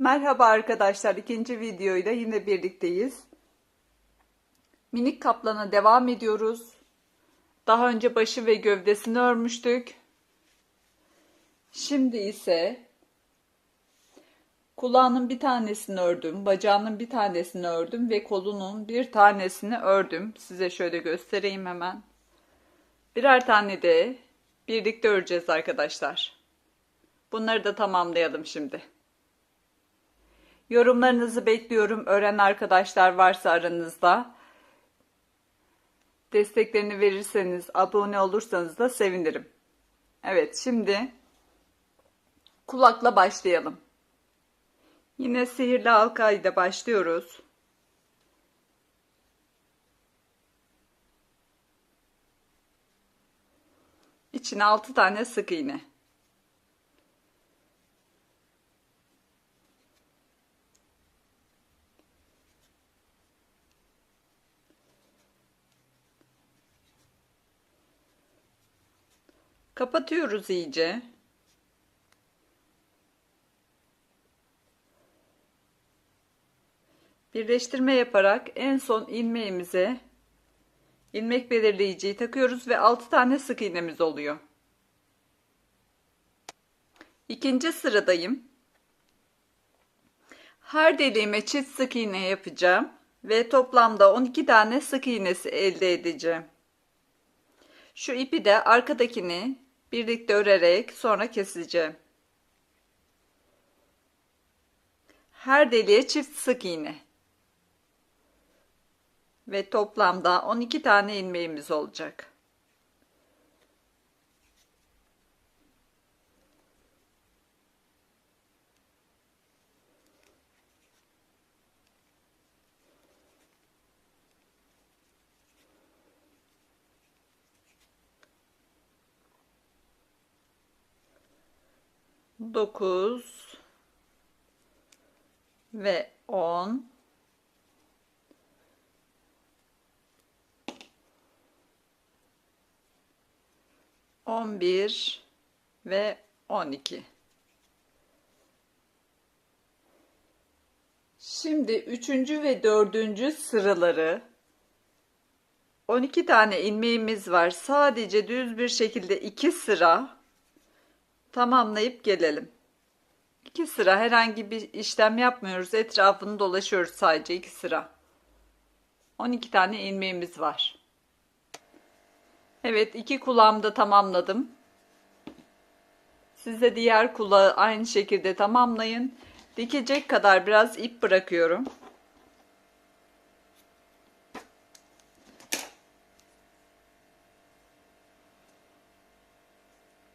Merhaba arkadaşlar ikinci videoyla yine birlikteyiz. Minik kaplana devam ediyoruz. Daha önce başı ve gövdesini örmüştük. Şimdi ise kulağının bir tanesini ördüm, bacağının bir tanesini ördüm ve kolunun bir tanesini ördüm. Size şöyle göstereyim hemen. Birer tane de birlikte öreceğiz arkadaşlar. Bunları da tamamlayalım şimdi. Yorumlarınızı bekliyorum. Öğren arkadaşlar varsa aranızda. Desteklerini verirseniz, abone olursanız da sevinirim. Evet, şimdi kulakla başlayalım. Yine sihirli halka ile başlıyoruz. İçine 6 tane sık iğne. Kapatıyoruz iyice. Birleştirme yaparak en son ilmeğimize ilmek belirleyiciyi takıyoruz ve 6 tane sık iğnemiz oluyor. İkinci sıradayım. Her deliğime çift sık iğne yapacağım ve toplamda 12 tane sık iğnesi elde edeceğim. Şu ipi de arkadakini birlikte örerek sonra keseceğim. Her deliğe çift sık iğne. Ve toplamda 12 tane ilmeğimiz olacak. Dokuz ve on. On bir ve on iki. Şimdi üçüncü ve dördüncü sıraları 12 tane ilmeğimiz var. Sadece düz bir şekilde iki sıra tamamlayıp gelelim. İki sıra herhangi bir işlem yapmıyoruz. Etrafını dolaşıyoruz sadece iki sıra. 12 tane ilmeğimiz var. Evet iki kulağımda tamamladım. Siz de diğer kulağı aynı şekilde tamamlayın. Dikecek kadar biraz ip bırakıyorum.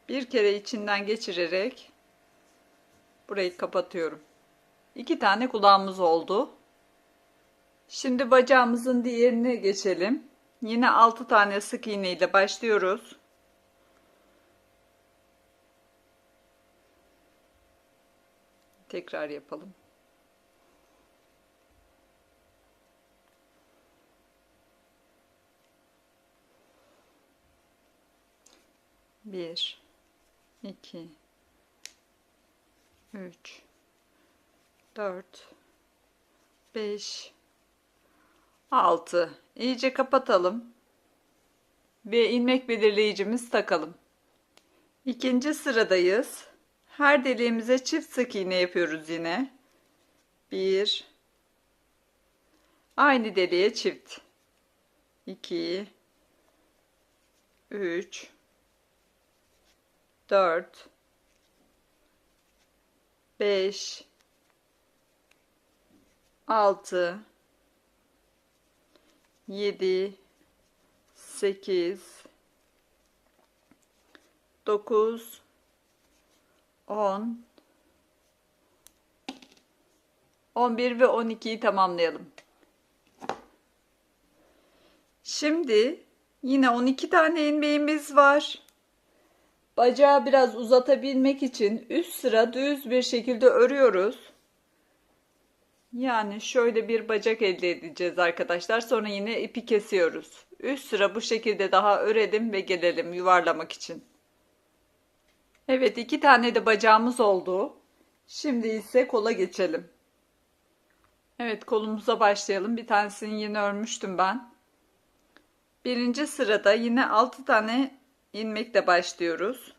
Bir kere içinden geçirerek burayı kapatıyorum. İki tane kulağımız oldu. Şimdi bacağımızın diğerine geçelim. Yine 6 tane sık iğne ile başlıyoruz. Tekrar yapalım. Bir, iki, üç, dört, beş, altı. İyice kapatalım ve ilmek belirleyicimiz takalım. İkinci sıradayız. Her deliğimize çift sık iğne yapıyoruz yine. Bir, aynı deliğe çift. İki, üç, dört, beş, altı, yedi, sekiz, dokuz, on, on bir ve on ikiyi tamamlayalım. Şimdi yine 12 tane ilmeğimiz var. Bacağı biraz uzatabilmek için üst sıra düz bir şekilde örüyoruz. Yani şöyle bir bacak elde edeceğiz arkadaşlar. Sonra yine ipi kesiyoruz. Üst sıra bu şekilde daha örelim ve gelelim yuvarlamak için. Evet iki tane de bacağımız oldu. Şimdi ise kola geçelim. Evet kolumuza başlayalım. Bir tanesini yine örmüştüm ben. Birinci sırada yine 6 tane ilmekle başlıyoruz.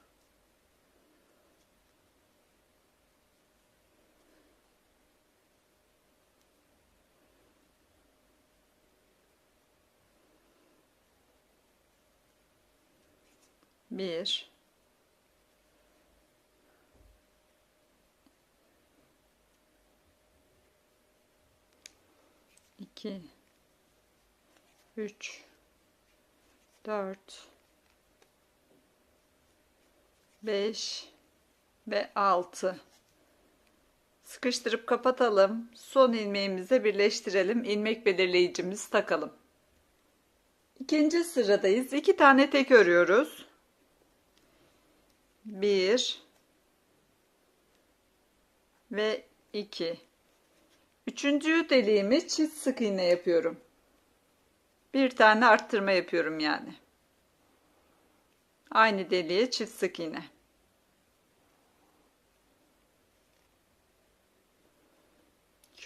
Bir, 2 3 4 5 ve 6 sıkıştırıp kapatalım. Son ilmeğimize birleştirelim. İlmek belirleyicimizi takalım. İkinci sıradayız. İki tane tek örüyoruz. 1 ve 2 Üçüncü deliğimi çift sık iğne yapıyorum. Bir tane arttırma yapıyorum yani. Aynı deliğe çift sık iğne.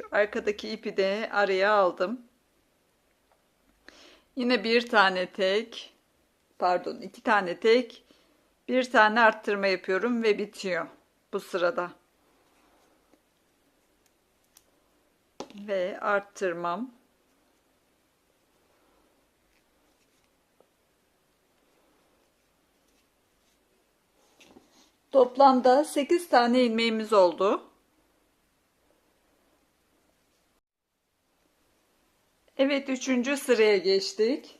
Şu arkadaki ipi de araya aldım. Yine bir tane tek, pardon iki tane tek, bir tane arttırma yapıyorum ve bitiyor bu sırada. ve arttırmam. Toplamda 8 tane ilmeğimiz oldu. Evet, üçüncü sıraya geçtik.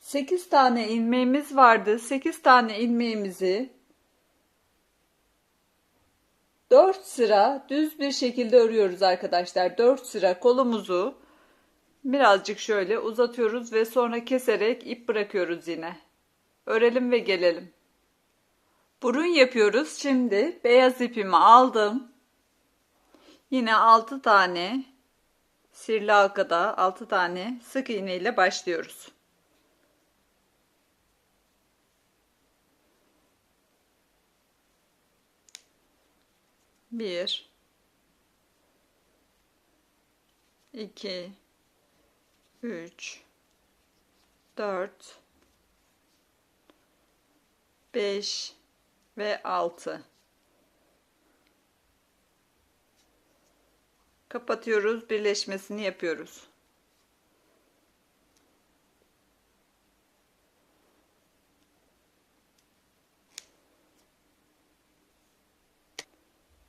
8 tane ilmeğimiz vardı. 8 tane ilmeğimizi 4 sıra düz bir şekilde örüyoruz arkadaşlar. 4 sıra kolumuzu birazcık şöyle uzatıyoruz ve sonra keserek ip bırakıyoruz yine. Örelim ve gelelim. Burun yapıyoruz. Şimdi beyaz ipimi aldım. Yine 6 tane sirli halkada 6 tane sık iğne ile başlıyoruz. Bir, iki, üç, dört, beş ve altı. Kapatıyoruz, birleşmesini yapıyoruz.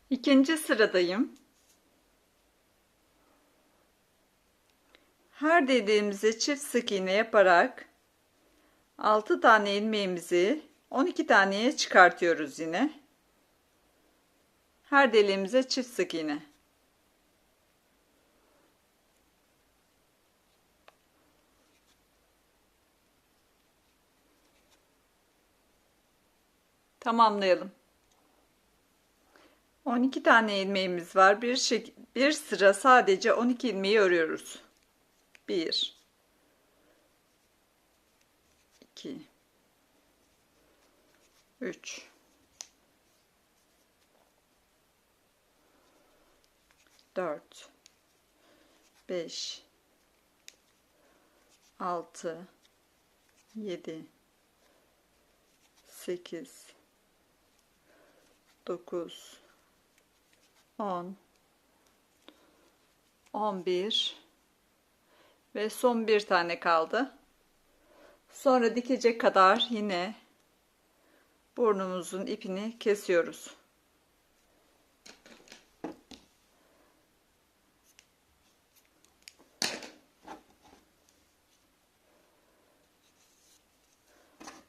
İkinci sıradayım. Her dediğimizi çift sık iğne yaparak 6 tane ilmeğimizi 12 taneye çıkartıyoruz yine. Her deliğimize çift sık iğne. Tamamlayalım. 12 tane ilmeğimiz var. Bir, şek bir sıra sadece 12 ilmeği örüyoruz. 1 2 3 4 5 6 7 8 9 10 11 ve son bir tane kaldı. Sonra dikecek kadar yine burnumuzun ipini kesiyoruz.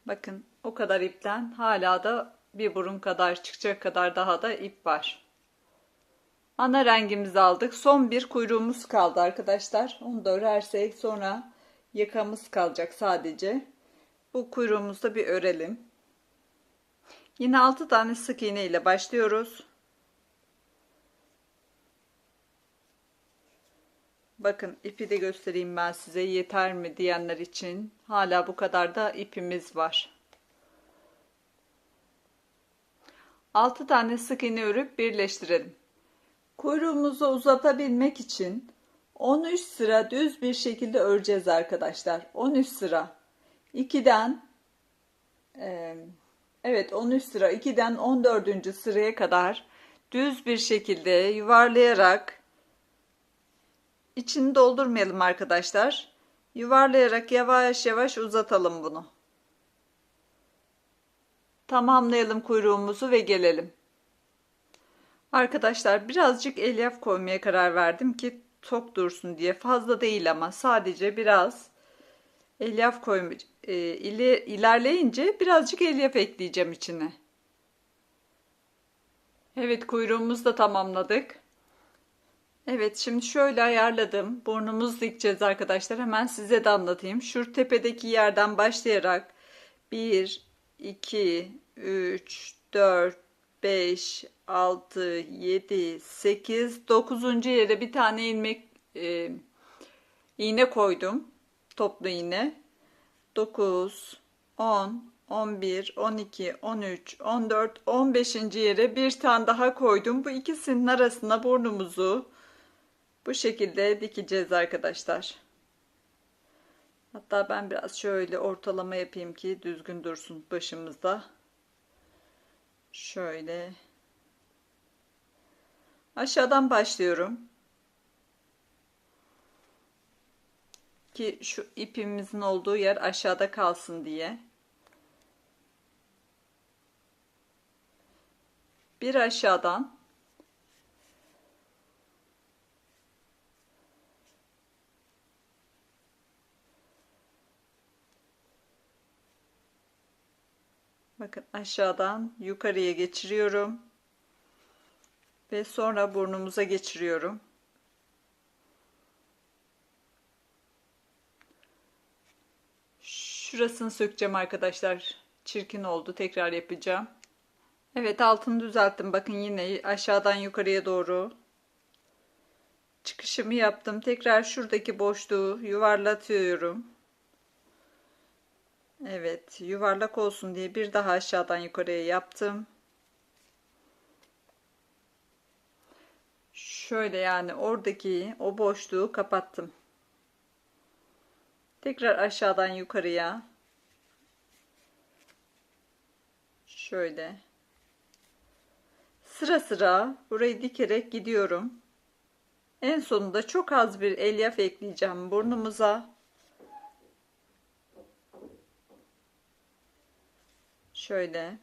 Bakın o kadar ipten hala da bir burun kadar çıkacak kadar daha da ip var. Ana rengimizi aldık. Son bir kuyruğumuz kaldı arkadaşlar. Onu da örersek sonra yakamız kalacak sadece. Bu kuyruğumuzu da bir örelim. Yine 6 tane sık iğne ile başlıyoruz. Bakın ipi de göstereyim ben size yeter mi diyenler için. Hala bu kadar da ipimiz var. 6 tane sık iğne örüp birleştirelim. Kuyruğumuzu uzatabilmek için 13 sıra düz bir şekilde öreceğiz arkadaşlar. 13 sıra. 2'den e, evet 13 sıra 2'den 14. sıraya kadar düz bir şekilde yuvarlayarak içini doldurmayalım arkadaşlar. Yuvarlayarak yavaş yavaş uzatalım bunu. Tamamlayalım kuyruğumuzu ve gelelim. Arkadaşlar birazcık elyaf koymaya karar verdim ki tok dursun diye. Fazla değil ama sadece biraz elyaf koymuş. E, iler, ilerleyince birazcık elyaf ekleyeceğim içine. Evet kuyruğumuzu da tamamladık. Evet şimdi şöyle ayarladım. Burnumuzu dikeceğiz arkadaşlar. Hemen size de anlatayım. Şu tepedeki yerden başlayarak 1, 2, 3, 4, 5, 6, 7, 8, 9. yere bir tane ilmek e, iğne koydum. Toplu iğne. 9, 10, 11, 12, 13, 14, 15. yere bir tane daha koydum. Bu ikisinin arasına burnumuzu bu şekilde dikeceğiz arkadaşlar. Hatta ben biraz şöyle ortalama yapayım ki düzgün dursun başımızda. Şöyle. Aşağıdan başlıyorum. Ki şu ipimizin olduğu yer aşağıda kalsın diye. Bir aşağıdan Bakın aşağıdan yukarıya geçiriyorum. Ve sonra burnumuza geçiriyorum. Şurasını sökeceğim arkadaşlar. Çirkin oldu. Tekrar yapacağım. Evet altını düzelttim. Bakın yine aşağıdan yukarıya doğru çıkışımı yaptım. Tekrar şuradaki boşluğu yuvarlatıyorum. Evet yuvarlak olsun diye bir daha aşağıdan yukarıya yaptım. Şöyle yani oradaki o boşluğu kapattım. Tekrar aşağıdan yukarıya. Şöyle. Sıra sıra burayı dikerek gidiyorum. En sonunda çok az bir elyaf ekleyeceğim burnumuza. Şöyle.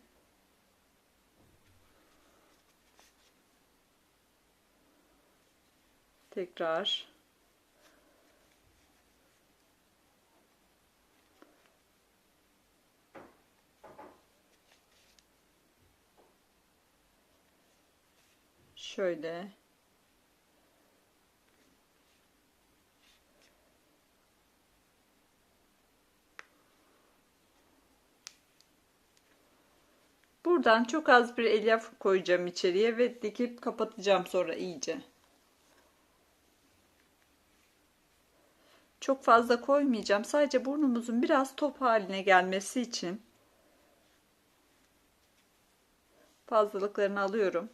Tekrar. Şöyle. Buradan çok az bir elyaf koyacağım içeriye ve dikip kapatacağım sonra iyice. Çok fazla koymayacağım. Sadece burnumuzun biraz top haline gelmesi için fazlalıklarını alıyorum.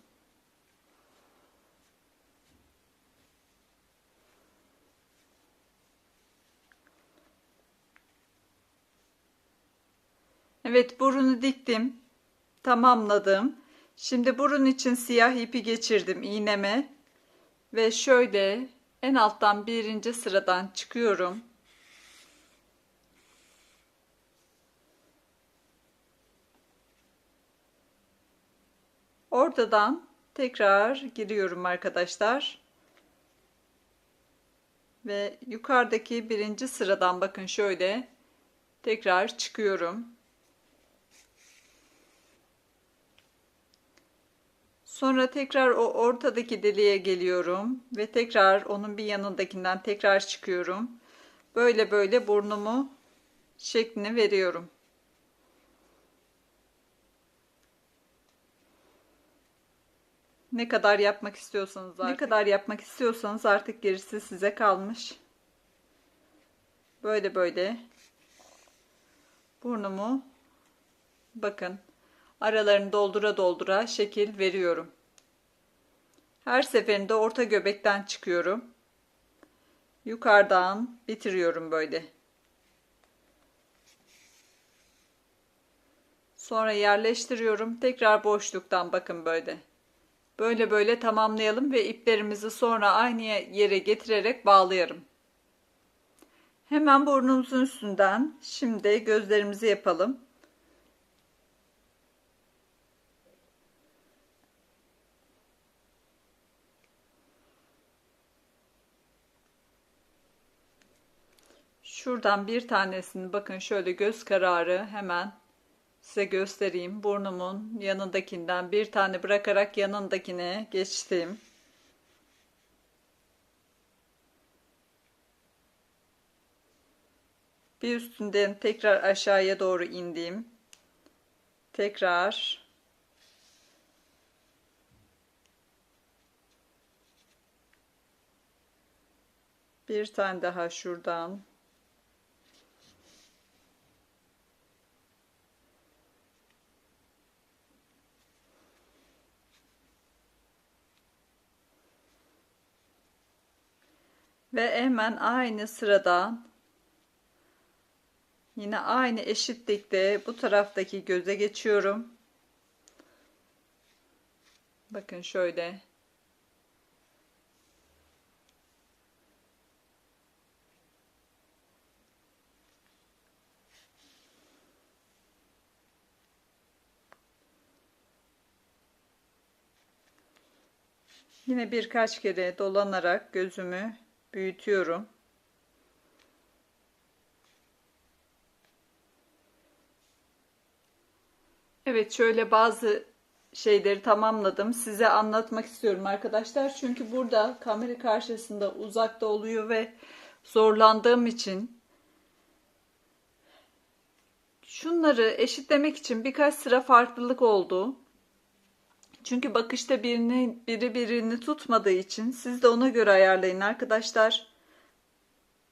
Evet burunu diktim tamamladım. Şimdi burun için siyah ipi geçirdim iğneme ve şöyle en alttan birinci sıradan çıkıyorum. Ortadan tekrar giriyorum arkadaşlar. Ve yukarıdaki birinci sıradan bakın şöyle tekrar çıkıyorum. Sonra tekrar o ortadaki deliğe geliyorum ve tekrar onun bir yanındakinden tekrar çıkıyorum. Böyle böyle burnumu şeklini veriyorum. Ne kadar yapmak istiyorsanız artık. Ne kadar yapmak istiyorsanız artık gerisi size kalmış. Böyle böyle burnumu bakın Aralarını doldura doldura şekil veriyorum. Her seferinde orta göbekten çıkıyorum. Yukarıdan bitiriyorum böyle. Sonra yerleştiriyorum. Tekrar boşluktan bakın böyle. Böyle böyle tamamlayalım ve iplerimizi sonra aynı yere getirerek bağlayalım. Hemen burnumuzun üstünden şimdi gözlerimizi yapalım. Şuradan bir tanesini bakın şöyle göz kararı hemen size göstereyim. Burnumun yanındakinden bir tane bırakarak yanındakine geçtim. Bir üstünden tekrar aşağıya doğru indim. Tekrar bir tane daha şuradan Ve hemen aynı sıradan yine aynı eşitlikte bu taraftaki göze geçiyorum. Bakın şöyle. Yine birkaç kere dolanarak gözümü büyütüyorum. Evet şöyle bazı şeyleri tamamladım. Size anlatmak istiyorum arkadaşlar. Çünkü burada kamera karşısında uzakta oluyor ve zorlandığım için şunları eşitlemek için birkaç sıra farklılık oldu. Çünkü bakışta birini, biri birini tutmadığı için siz de ona göre ayarlayın arkadaşlar.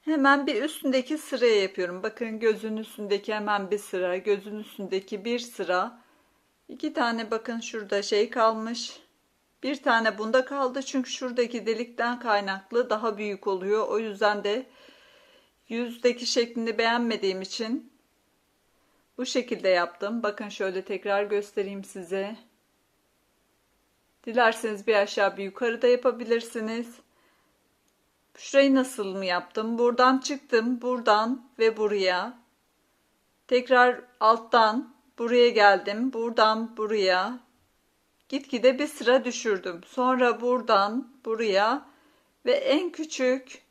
Hemen bir üstündeki sıraya yapıyorum. Bakın gözün üstündeki hemen bir sıra, gözün üstündeki bir sıra. İki tane bakın şurada şey kalmış. Bir tane bunda kaldı çünkü şuradaki delikten kaynaklı daha büyük oluyor. O yüzden de yüzdeki şeklini beğenmediğim için bu şekilde yaptım. Bakın şöyle tekrar göstereyim size. Dilerseniz bir aşağı bir yukarı da yapabilirsiniz. Şurayı nasıl mı yaptım? Buradan çıktım. Buradan ve buraya. Tekrar alttan buraya geldim. Buradan buraya. Gitgide bir sıra düşürdüm. Sonra buradan buraya ve en küçük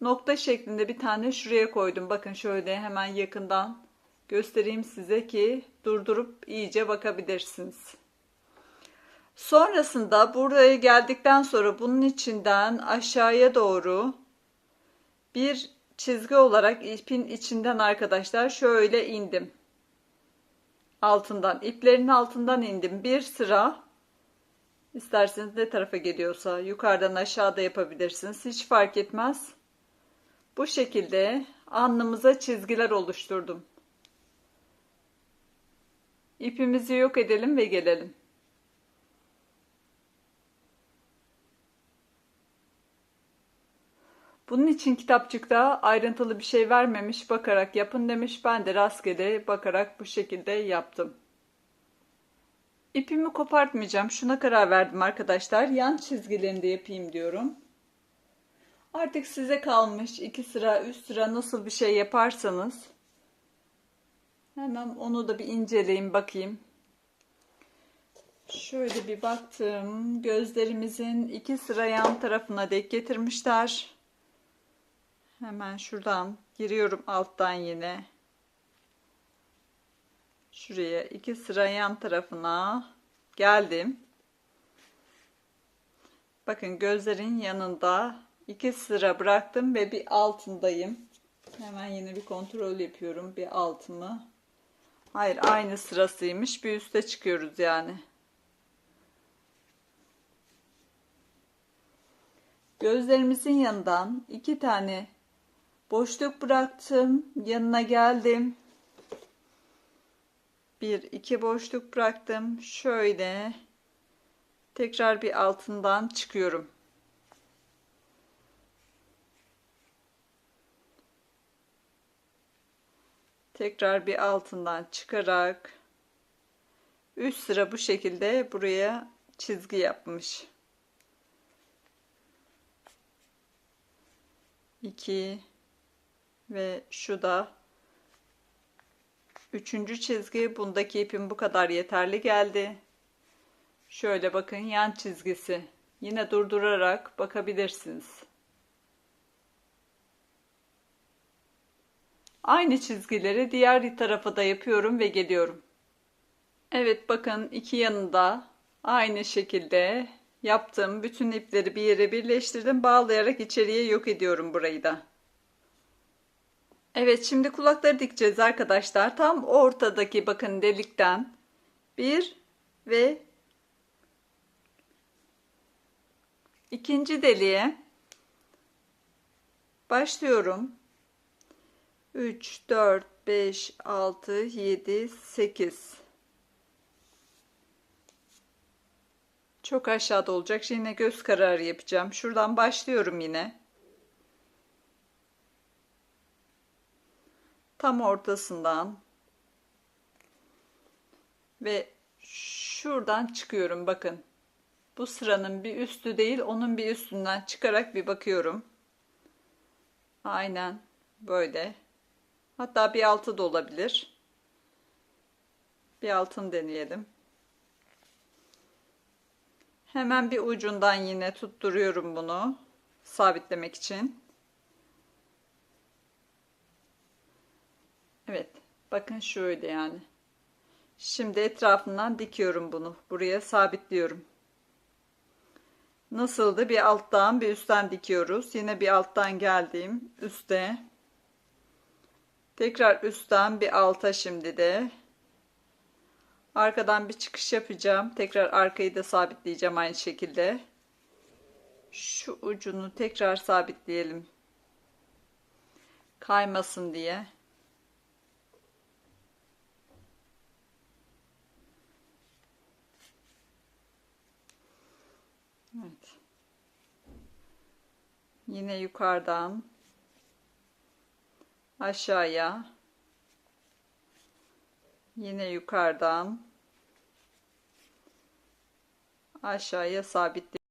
nokta şeklinde bir tane şuraya koydum. Bakın şöyle hemen yakından göstereyim size ki durdurup iyice bakabilirsiniz. Sonrasında buraya geldikten sonra bunun içinden aşağıya doğru bir çizgi olarak ipin içinden arkadaşlar şöyle indim. Altından iplerin altından indim. Bir sıra isterseniz ne tarafa geliyorsa yukarıdan aşağıda yapabilirsiniz. Hiç fark etmez. Bu şekilde alnımıza çizgiler oluşturdum. İpimizi yok edelim ve gelelim. Bunun için kitapçıkta ayrıntılı bir şey vermemiş, bakarak yapın demiş. Ben de rastgele bakarak bu şekilde yaptım. İpimi kopartmayacağım. Şuna karar verdim arkadaşlar. Yan çizgilerini de yapayım diyorum. Artık size kalmış iki sıra, üst sıra nasıl bir şey yaparsanız hemen onu da bir inceleyin bakayım. Şöyle bir baktım. Gözlerimizin iki sıra yan tarafına dek getirmişler. Hemen şuradan giriyorum alttan yine. Şuraya iki sıra yan tarafına geldim. Bakın gözlerin yanında iki sıra bıraktım ve bir altındayım. Hemen yine bir kontrol yapıyorum bir altımı. Hayır aynı sırasıymış. Bir üste çıkıyoruz yani. Gözlerimizin yanından iki tane Boşluk bıraktım. Yanına geldim. bir iki boşluk bıraktım. Şöyle tekrar bir altından çıkıyorum. Tekrar bir altından çıkarak üst sıra bu şekilde buraya çizgi yapmış. 2 ve şu da üçüncü çizgi bundaki ipim bu kadar yeterli geldi. Şöyle bakın yan çizgisi. Yine durdurarak bakabilirsiniz. Aynı çizgileri diğer tarafa da yapıyorum ve geliyorum. Evet bakın iki yanında aynı şekilde yaptım. Bütün ipleri bir yere birleştirdim. Bağlayarak içeriye yok ediyorum burayı da. Evet şimdi kulakları dikeceğiz arkadaşlar. Tam ortadaki bakın delikten bir ve ikinci deliğe başlıyorum. 3, 4, 5, 6, 7, 8. Çok aşağıda olacak. Yine göz kararı yapacağım. Şuradan başlıyorum yine. Tam ortasından. Ve şuradan çıkıyorum bakın. Bu sıranın bir üstü değil, onun bir üstünden çıkarak bir bakıyorum. Aynen böyle. Hatta bir altı da olabilir. Bir altın deneyelim. Hemen bir ucundan yine tutturuyorum bunu sabitlemek için. Evet. Bakın şöyle yani. Şimdi etrafından dikiyorum bunu. Buraya sabitliyorum. Nasıldı? Bir alttan bir üstten dikiyoruz. Yine bir alttan geldiğim üste. Tekrar üstten bir alta şimdi de. Arkadan bir çıkış yapacağım. Tekrar arkayı da sabitleyeceğim aynı şekilde. Şu ucunu tekrar sabitleyelim. Kaymasın diye. Evet. Yine yukarıdan. Aşağıya. Yine yukarıdan. Aşağıya sabitliyorum.